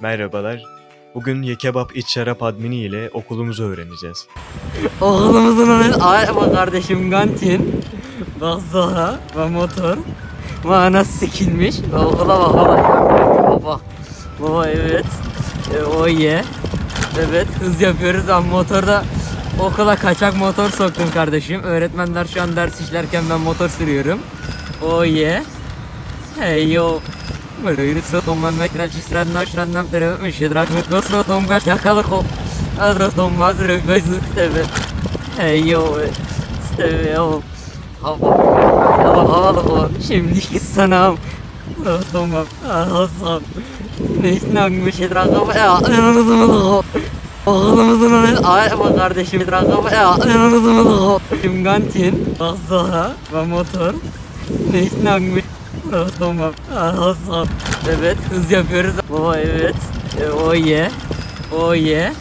Merhabalar. Bugün Yekebap İç Şarap admini ile okulumuzu öğreneceğiz. Oğlumuzun adı Araba kardeşim Gantin. Bak Zoha ve motor. Bana sikilmiş. Okula bak baba. Baba. Baba evet. E, o ye. Evet hız yapıyoruz ama motorda okula kaçak motor soktum kardeşim. Öğretmenler şu an ders işlerken ben motor sürüyorum. O ye. Hey yo. Mutlu soğutum kaç yakalık o. Adrotum mazrı gözü evet. Hey yo. Steve yo. Hava. Hava havalı o. Şimdiki sanam. Tamam. Hasan. Neyse rakabı ya. Yanınızı mı Oğlumuzun adı Araba kardeşim rakabı ya. Yanınızı mı Şimdi Gantin. Tamam. Hasan. Evet hız yapıyoruz. Baba evet. E, o ye. O ye.